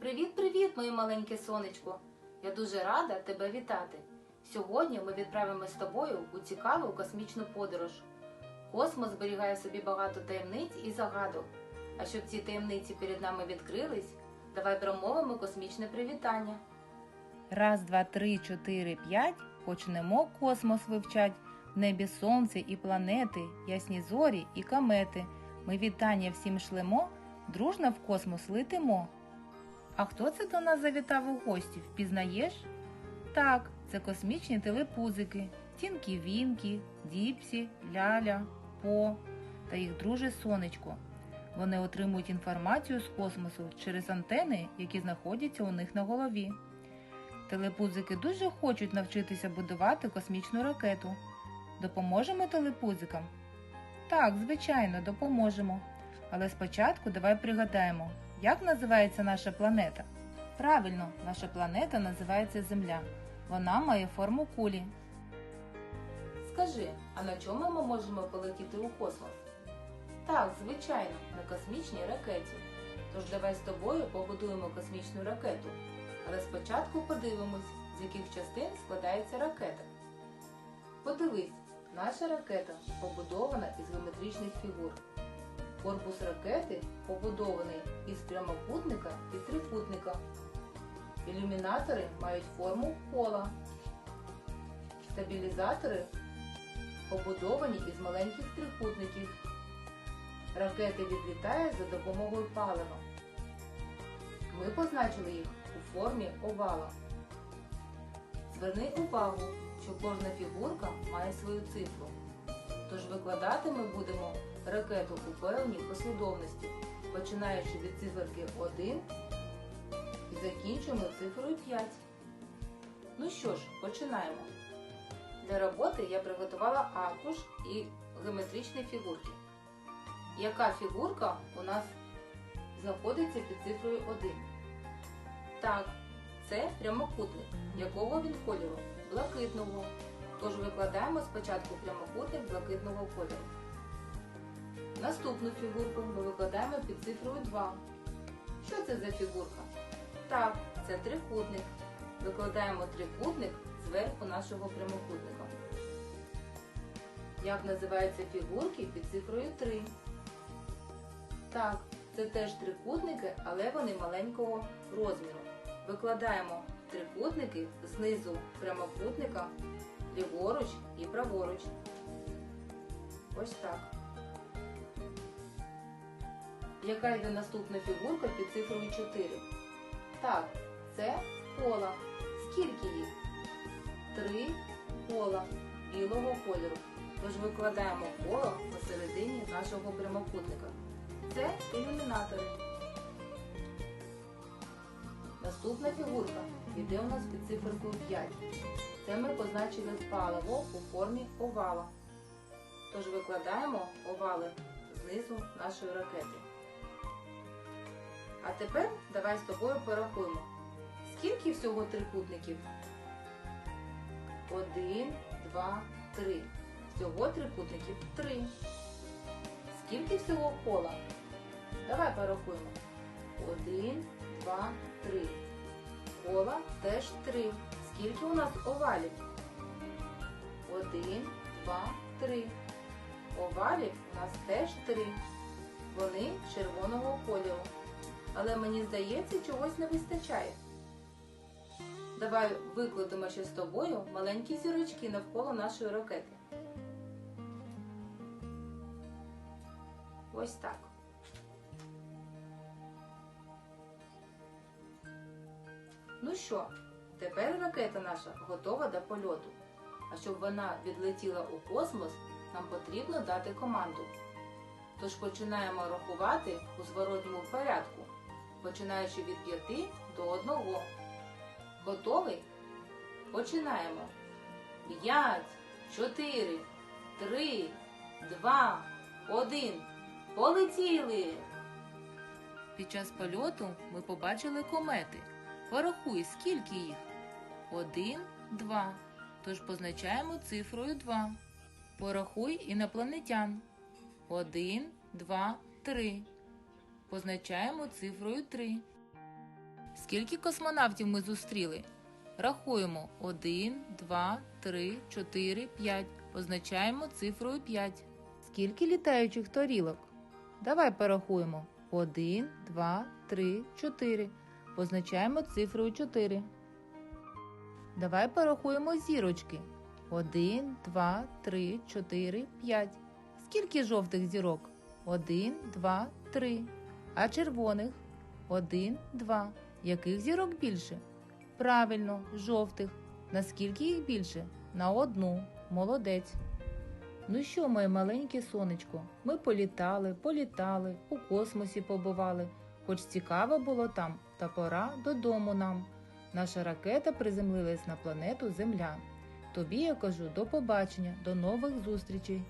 Привіт-привіт, моє маленьке сонечко! Я дуже рада тебе вітати. Сьогодні ми відправимось з тобою у цікаву космічну подорож. Космос зберігає в собі багато таємниць і загадок. А щоб ці таємниці перед нами відкрились, давай промовимо космічне привітання. Раз, два, три, чотири, п'ять. Почнемо космос вивчать. В небі сонце і планети, ясні зорі і комети. Ми вітання всім шлемо, дружно в космос летимо. А хто це до нас завітав у гості? Впізнаєш? Так, це космічні телепузики, Тінкі Вінкі, Діпсі, Ляля, По та їх друже сонечко. Вони отримують інформацію з космосу через антени, які знаходяться у них на голові. Телепузики дуже хочуть навчитися будувати космічну ракету. Допоможемо телепузикам? Так, звичайно, допоможемо. Але спочатку давай пригадаємо, як називається наша планета? Правильно, наша планета називається Земля. Вона має форму кулі. Скажи, а на чому ми можемо полетіти у космос? Так, звичайно, на космічній ракеті. Тож давай з тобою побудуємо космічну ракету. Але спочатку подивимось, з яких частин складається ракета. Подивись, наша ракета побудована із геометричних фігур. Корпус ракети побудований із прямокутника і трикутника. Ілюмінатори мають форму кола. Стабілізатори побудовані із маленьких трикутників. Ракета відлітає за допомогою палива. Ми позначили їх у формі овала. Зверни увагу, що кожна фігурка має свою цифру. Тож викладати ми будемо ракету у певній послідовності, починаючи від циферки 1 і закінчуємо цифрою 5. Ну що ж, починаємо. Для роботи я приготувала аркуш і геометричні фігурки. Яка фігурка у нас знаходиться під цифрою 1? Так, це прямокутник. Якого він кольору? Блакитного. Тож викладаємо спочатку прямокутник блакитного кольору. Наступну фігурку ми викладаємо під цифрою 2. Що це за фігурка? Так, це трикутник. Викладаємо трикутник зверху нашого прямокутника. Як називаються фігурки під цифрою 3? Так, це теж трикутники, але вони маленького розміру. Викладаємо трикутники знизу прямокутника ліворуч і праворуч. Ось так. Яка йде наступна фігурка під цифрою 4? Так, це кола. Скільки їх? Три кола білого кольору. Тож викладаємо коло посередині нашого прямокутника. Це ілюмінатори. Наступна фігурка йде у нас під циферкою 5. Це ми позначили паливо у формі овала. Тож викладаємо овали знизу нашої ракети. А тепер давай з тобою порахуємо. Скільки всього трикутників? Один, два, три. Всього трикутників три. Скільки всього кола? Давай порахуємо. Один, два, три. Кола теж три. Скільки у нас овалів? Один, два, три. Овалів у нас теж три. Вони червоного кольору. Але мені здається, чогось не вистачає. Давай викладемо ще з тобою маленькі зірочки навколо нашої ракети. Ось так. Ну що, тепер ракета наша готова до польоту. А щоб вона відлетіла у космос, нам потрібно дати команду. Тож починаємо рахувати у зворотньому порядку, починаючи від 5 до 1. Готовий? Починаємо. 5, 4, 3, 2, 1. Полетіли! Під час польоту ми побачили комети. Порахуй, скільки їх? Один, два. Тож позначаємо цифрою 2. Порахуй інопланетян. Один, два, три. Позначаємо цифрою 3. Скільки космонавтів ми зустріли? Рахуємо 1, 2, 3, 4, 5. Позначаємо цифрою 5. Скільки літаючих тарілок? Давай порахуємо. 1, 2, 3, 4. Позначаємо цифрою 4. Давай порахуємо зірочки. 1, 2, 3, 4, 5. Скільки жовтих зірок? 1, 2, 3. А червоних? 1, 2. Яких зірок більше? Правильно, жовтих. Наскільки їх більше? На одну. Молодець. Ну що, моє маленьке сонечко, ми політали, політали, у космосі побували. Хоч цікаво було там, та пора додому нам. Наша ракета приземлилась на планету Земля. Тобі я кажу до побачення, до нових зустрічей.